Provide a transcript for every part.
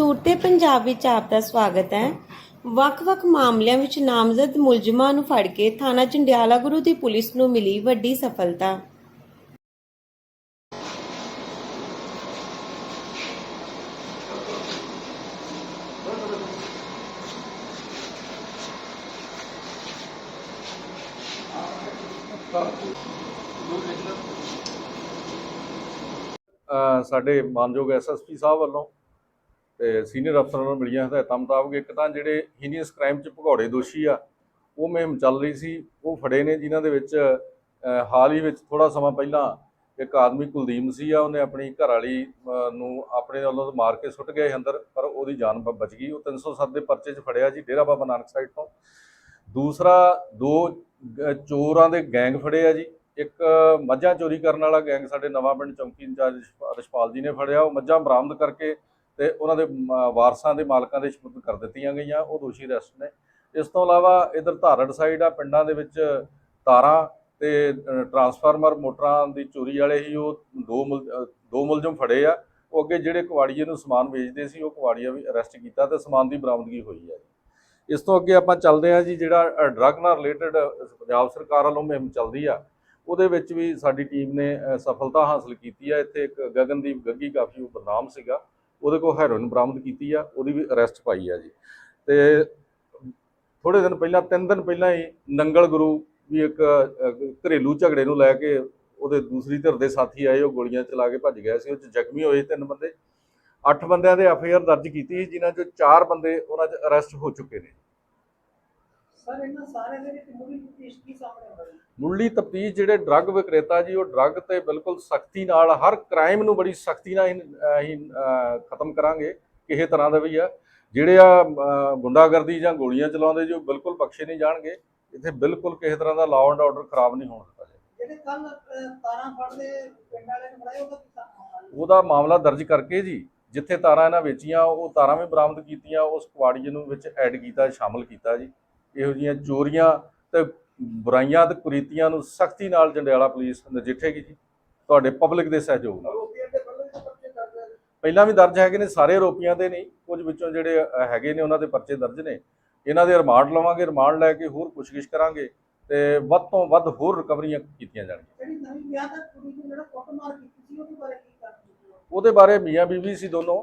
ਸੂਰਤੇ ਪੰਜਾਬ ਵਿੱਚ ਆਪ ਦਾ ਸਵਾਗਤ ਹੈ। ਵੱਖ-ਵੱਖ ਮਾਮਲਿਆਂ ਵਿੱਚ ਨਾਮਜ਼ਦ ਮੁਲਜ਼ਮਾਂ ਨੂੰ ਫੜ ਕੇ ਥਾਣਾ ਜੰਡਿਆਲਾ ਗੁਰੂ ਦੀ ਪੁਲਿਸ ਨੂੰ ਮਿਲੀ ਵੱਡੀ ਸਫਲਤਾ। ਸਾਡੇ ਮਾਨਯੋਗ ਐਸਐਸਪੀ ਸਾਹਿਬ ਵੱਲੋਂ ਸੀਨੀਅਰ ਅਫਸਰਾਂ ਨੂੰ ਮਿਲੀਆਂ ਹਦਾਇਤਾਂ ਮੁਤਾਬਕ ਇੱਕ ਤਾਂ ਜਿਹੜੇ ਹੀਨੀਅਸ ਕ੍ਰਾਈਮ 'ਚ ਭਗੌੜੇ ਦੋਸ਼ੀ ਆ, ਉਹ ਮੁਹਿੰਮ ਚੱਲ ਰਹੀ ਸੀ, ਉਹ ਫੜੇ ਨੇ ਜਿਨ੍ਹਾਂ ਦੇ ਵਿੱਚ ਹਾਲ ਹੀ ਵਿੱਚ ਥੋੜਾ ਸਮਾਂ ਪਹਿਲਾਂ ਇੱਕ ਆਦਮੀ ਕੁਲਦੀਪ ਸੀ ਆ, ਉਹਨੇ ਆਪਣੀ ਘਰ ਵਾਲੀ ਨੂੰ ਆਪਣੇ ਵੱਲੋਂ ਮਾਰ ਕੇ ਸੁੱਟ ਗਿਆ ਸੀ ਅੰਦਰ, ਪਰ ਉਹਦੀ ਜਾਨ ਬਚ ਗਈ। ਉਹ 307 ਦੇ ਪਰਚੇ 'ਚ ਫੜਿਆ ਜੀ, ਡੇਰਾ ਬਾਬਾ ਨਾਨਕ ਸਾਈਡ ਤੋਂ। ਦੂਸਰਾ, ਦੋ ਚੋਰਾਂ ਦੇ ਗੈਂਗ ਫੜੇ ਆ ਜੀ। ਇੱਕ ਮੱਝਾਂ ਚੋਰੀ ਕਰਨ ਵਾਲਾ ਗੈਂਗ ਸਾਡੇ ਨਵਾਂ ਪਿੰਡ ਚੌਂਕੀ ਇੰਚਾਰਜ ਰਿਸ਼ਪ- ਰਿਸ਼ਪਾਲ ਜੀ ਨੇ ਫੜਿਆ, ਉਹ ਮੱਝਾਂ ਬਰਾਮਦ ਕਰਕੇ ਤੇ ਉਹਨਾਂ ਦੇ ਵਾਰਸਾਂ ਦੇ ਮਾਲਕਾਂ ਦੇ ਸਪੁਰਦ ਕਰ ਦਿੱਤੀਆਂ ਗਈਆਂ, ਉਹ ਦੋਸ਼ੀ ਅਰੈਸਟ ਨੇ। ਇਸ ਤੋਂ ਇਲਾਵਾ ਇਧਰ ਧਾਰੜ ਸਾਈਡ ਆ, ਪਿੰਡਾਂ ਦੇ ਵਿੱਚ ਤਾਰਾਂ ਤੇ ਟਰਾਂਸਫਾਰਮਰ ਮੋਟਰਾਂ ਦੀ ਚੋਰੀ ਵਾਲੇ ਹੀ ਉਹ ਦੋ ਮੁਲ- ਦੋ ਮੁਲਜ਼ਮ ਫੜੇ ਆ। ਉਹ ਅੱਗੇ ਜਿਹੜੇ ਕੁਵਾੜੀਏ ਨੂੰ ਸਮਾਨ ਵੇਚਦੇ ਸੀ, ਉਹ ਕੁਵਾੜੀਆ ਵੀ ਅਰੈਸਟ ਕੀਤਾ ਤੇ ਸਮਾਨ ਦੀ ਬਰਾਮਦਗੀ ਹੋਈ ਹੈ ਇਸ ਤੋਂ ਅੱਗੇ ਆਪਾਂ ਚੱਲਦੇ ਹਾਂ ਜੀ, ਜਿਹੜਾ ਡਰੱਗ ਨਾਲ ਰਿਲੇਟਡ ਪੰਜਾਬ ਸਰਕਾਰ ਵੱਲੋਂ ਮੁਹਿੰਮ ਚੱਲਦੀ ਆ, ਉਹਦੇ ਵਿੱਚ ਵੀ ਸਾਡੀ ਟੀਮ ਨੇ ਸਫਲਤਾ ਹਾਸਲ ਕੀਤੀ ਆ। ਇੱਥੇ ਇੱਕ ਗਗਨਦੀਪ ਗੱਗੀ ਕਾਫੀ, ਉਹ ਬਦਨਾਮ ਸੀਗਾ। ਉਹਦੇ ਕੋਲ ਹੈਰੋਇਨ ਬਰਾਮਦ ਕੀਤੀ ਆ, ਉਹਦੀ ਵੀ ਅਰੈਸਟ ਪਾਈ ਆ ਜੀ। ਤੇ ਥੋੜੇ ਦਿਨ ਪਹਿਲਾਂ, ਤਿੰਨ ਦਿਨ ਪਹਿਲਾਂ ਹੀ ਨੰਗਲ ਗੁਰੂ ਵੀ ਇੱਕ ਘਰੇਲੂ ਝਗੜੇ ਨੂੰ ਲੈ ਕੇ ਉਹਦੇ ਦੂਸਰੀ ਧਿਰ ਦੇ ਸਾਥੀ ਆਏ, ਉਹ ਗੋਲੀਆਂ ਚਲਾ ਕੇ ਭੱਜ ਗਏ ਸੀ। ਉਹ ਚ ਜ਼ਖਮੀ ਹੋਏ ਤਿੰਨ ਬੰਦੇ। ਅੱਠ ਬੰਦਿਆਂ ਦੇ ਐਫਆਈਆਰ ਦਰਜ ਕੀਤੀ ਸੀ, ਜਿਨ੍ਹਾਂ ਚੋਂ ਚਾਰ ਬੰਦੇ ਉਹਨਾਂ 'ਚ ਅਰੈਸਟ ਹੋ ਚੁੱਕੇ ਨੇ। ਸਰ ਇਹਨਾਂ ਸਾਰੇ ਦੇ ਵਿੱਚ ਮੁੱਢਲੀ ਤਫਤੀਸ਼ ਕੀ ਸਾਹਮਣੇ ਆਉਂਦੀ ਹੈ? ਮੁੱਢਲੀ ਤਫਤੀਸ਼ ਜਿਹੜੇ ਡਰੱਗ ਵਿਕਰੇਤਾ ਜੀ ਉਹ ਡਰੱਗ ਤੇ ਬਿਲਕੁਲ ਸਖਤੀ ਨਾਲ ਹਰ ਕ੍ਰਾਈਮ ਨੂੰ ਬੜੀ ਸਖਤੀ ਨਾਲ ਅਸੀਂ ਖਤਮ ਕਰਾਂਗੇ ਕਿਸੇ ਤਰ੍ਹਾਂ ਦਾ ਵੀ ਆ। ਜਿਹੜੇ ਆ ਗੁੰਡਾਗਰਦੀ ਜਾਂ ਗੋਲੀਆਂ ਚਲਾਉਂਦੇ ਜੋ ਬਿਲਕੁਲ ਬਖਸ਼ੇ ਨਹੀਂ ਜਾਣਗੇ। ਇੱਥੇ ਬਿਲਕੁਲ ਕਿਸੇ ਤਰ੍ਹਾਂ ਦਾ ਲਾਅ ਐਂਡ ਆਰਡਰ ਖਰਾਬ ਨਹੀਂ ਹੋਣ ਦਿੱਤਾ ਜਾਏਗਾ। ਜਿਹੜੇ ਕੱਲ ਤਾਰਾਂ ਫੜਦੇ ਪਿੰਡ ਵਾਲੇ ਨੇ ਫੜਾਏ ਉਹਦਾ ਮਾਮਲਾ ਦਰਜ ਕਰਕੇ ਜੀ ਜਿੱਥੇ ਤਾਰਾਂ ਇਹਨਾਂ ਵੇਚੀਆਂ ਉਹ ਤਾਰਾਂ ਵੀ ਬਰਾਮਦ ਕੀਤੀਆਂ ਉਸ ਕੁਆੜੀ ਨੂੰ ਵਿੱਚ ਐਡ ਕੀਤਾ ਸ਼ਾਮਲ ਕੀਤਾ ਜੀ। ਇਹੋ ਜਿਹੀਆਂ ਚੋਰੀਆਂ ਤੇ ਬੁਰਾਈਆਂ ਤੇ ਕੁਰੀਤੀਆਂ ਨੂੰ ਸਖਤੀ ਨਾਲ ਜੰਡਿਆਲਾ ਪੁਲਿਸ ਨਜਿੱਠੇਗੀ ਜੀ। ਤੁਹਾਡੇ ਪਬਲਿਕ ਦੇ ਸਹਿਯੋਗ ਨਾਲ। ਪਹਿਲਾਂ ਵੀ ਦਰਜ ਹੈਗੇ ਨੇ ਸਾਰੇ ਆਰੋਪੀਆਂ ਦੇ ਨਹੀਂ ਕੁਝ ਵਿੱਚੋਂ ਜਿਹੜੇ ਹੈਗੇ ਨੇ ਉਹਨਾਂ ਦੇ ਪਰਚੇ ਦਰਜ ਨੇ। ਇਹਨਾਂ ਦੇ ਰਿਮਾਂਡ ਲਵਾਂਗੇ ਰਿਮਾਂਡ ਲੈ ਕੇ ਹੋਰ ਪੁੱਛਗਿੱਛ ਕਰਾਂਗੇ ਤੇ ਵੱਧ ਤੋਂ ਵੱਧ ਹੋਰ ਰਿਕਵਰੀਆਂ ਕੀਤੀਆਂ ਜਾਣਗੀਆਂ। ਜਿਹੜੀ ਨਵੀਂ ਵਿਆਹ ਦਾ ਕੁੜੀ ਨੂੰ ਜਿਹੜਾ ਕੁੱਟਮਾਰ ਕੀਤੀ ਸੀ ਉਹਦੇ ਬਾਰੇ ਕੀ ਕਰਨਾ ਉਹਦੇ ਬਾਰੇ ਮੀਆਂ ਬੀਵੀ ਸੀ ਦੋਨੋਂ।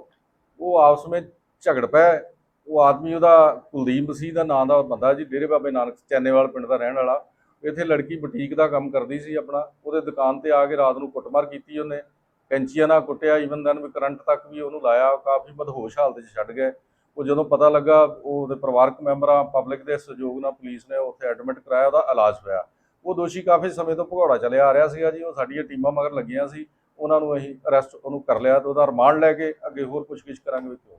ਉਹ ਆਪਸ ਵਿੱਚ ਝਗੜ ਪਏ ਉਹ ਆਦਮੀ ਉਹਦਾ ਕੁਲਦੀਪ ਮਸੀਹ ਦਾ ਨਾਂ ਦਾ ਬੰਦਾ ਜੀ, ਡੇਰੇ ਬਾਬੇ ਨਾਨਕ ਚੈਨੇਵਾਲ ਪਿੰਡ ਦਾ ਰਹਿਣ ਵਾਲਾ। ਇੱਥੇ ਲੜਕੀ ਬੁਟੀਕ ਦਾ ਕੰਮ ਕਰਦੀ ਸੀ ਆਪਣਾ। ਉਹਦੇ ਦੁਕਾਨ ਤੇ ਆ ਕੇ ਰਾਤ ਨੂੰ ਕੁੱਟਮਾਰ ਕੀਤੀ ਉਹਨੇ। ਕੈਂਚੀਆਂ ਨਾਲ ਕੁੱਟਿਆ ਈਵਨ ਦਨ ਵੀ ਕਰੰਟ ਤੱਕ ਵੀ ਉਹਨੂੰ ਲਾਇਆ। ਕਾਫੀ ਮਦਹੋਸ਼ ਹਾਲਤ 'ਚ ਛੱਡ ਗਏ। ਉਹ ਜਦੋਂ ਪਤਾ ਲੱਗਾ, ਉਹ ਉਹਦੇ ਪਰਿਵਾਰਕ ਮੈਂਬਰਾਂ ਪਬਲਿਕ ਦੇ ਸਹਿਯੋਗ ਨਾਲ ਪੁਲਿਸ ਨੇ ਉੱਥੇ ਐਡਮਿਟ ਕਰਾਇਆ, ਉਹਦਾ ਇਲਾਜ ਹੋਇਆ। ਉਹ ਦੋਸ਼ੀ ਕਾਫੀ ਸਮੇਂ ਤੋਂ ਭਗੌੜਾ ਚੱਲਿਆ ਆ ਰਿਹਾ ਸੀਗਾ ਜੀ। ਉਹ ਸਾਡੀਆਂ ਟੀਮਾਂ ਮਗਰ ਲੱਗੀਆਂ ਸੀ। ਉਹਨਾਂ ਨੂੰ ਅਸੀਂ ਅਰੈਸਟ ਉਹਨੂੰ ਕਰ ਲਿਆ ਤੇ ਉਹਦਾ ਰਿਮਾਂਡ ਲੈ ਕੇ ਅੱਗੇ ਹੋਰ ਪੁੱਛਗਿੱਛ ਕਰਾਂਗੇ ਵੀ ਕਿਉਂ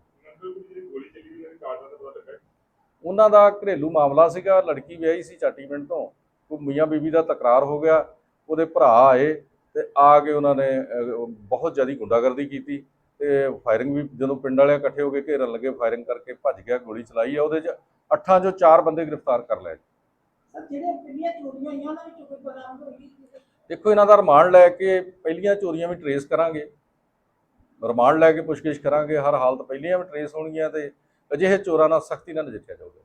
ਉਹਨਾਂ ਦਾ ਘਰੇਲੂ ਮਾਮਲਾ ਸੀਗਾ ਲੜਕੀ ਵਿਆਹੀ ਸੀ ਚਾਟੀ ਪਿੰਡ ਤੋਂ ਉਹ ਮੀਆਂ ਬੀਬੀ ਦਾ ਤਕਰਾਰ ਹੋ ਗਿਆ ਉਹਦੇ ਭਰਾ ਆਏ ਤੇ ਆ ਕੇ ਉਹਨਾਂ ਨੇ ਬਹੁਤ ਜ਼ਿਆਦਾ ਗੁੰਡਾਗਰਦੀ ਕੀਤੀ ਤੇ ਫਾਇਰਿੰਗ ਵੀ ਜਦੋਂ ਪਿੰਡ ਵਾਲੇ ਇਕੱਠੇ ਹੋ ਕੇ ਘੇਰਨ ਲੱਗੇ ਫਾਇਰਿੰਗ ਕਰਕੇ ਭੱਜ ਗਿਆ ਗੋਲੀ ਚਲਾਈ ਆ ਉਹਦੇ 'ਚ ਅੱਠਾਂ 'ਚੋਂ ਚਾਰ ਬੰਦੇ ਗ੍ਰਿਫਤਾਰ ਕਰ ਲਏ। ਦੇਖੋ ਇਹਨਾਂ ਦਾ ਰਿਮਾਂਡ ਲੈ ਕੇ ਪਹਿਲੀਆਂ ਚੋਰੀਆਂ ਵੀ ਟਰੇਸ ਕਰਾਂਗੇ। ਰਿਮਾਂਡ ਲੈ ਕੇ ਪੁੱਛਗਿੱਛ ਕਰਾਂਗੇ ਹਰ ਹਾਲਤ ਪਹਿਲੀਆਂ ਵੀ ਟਰੇਸ ਹੋਣਗੀਆਂ ਤੇ ਅਜਿਹੇ ਚੋਰਾਂ ਨਾਲ ਸਖਤੀ ਨਾਲ ਨਜਿੱਠਿਆ ਜਾਊਗਾ।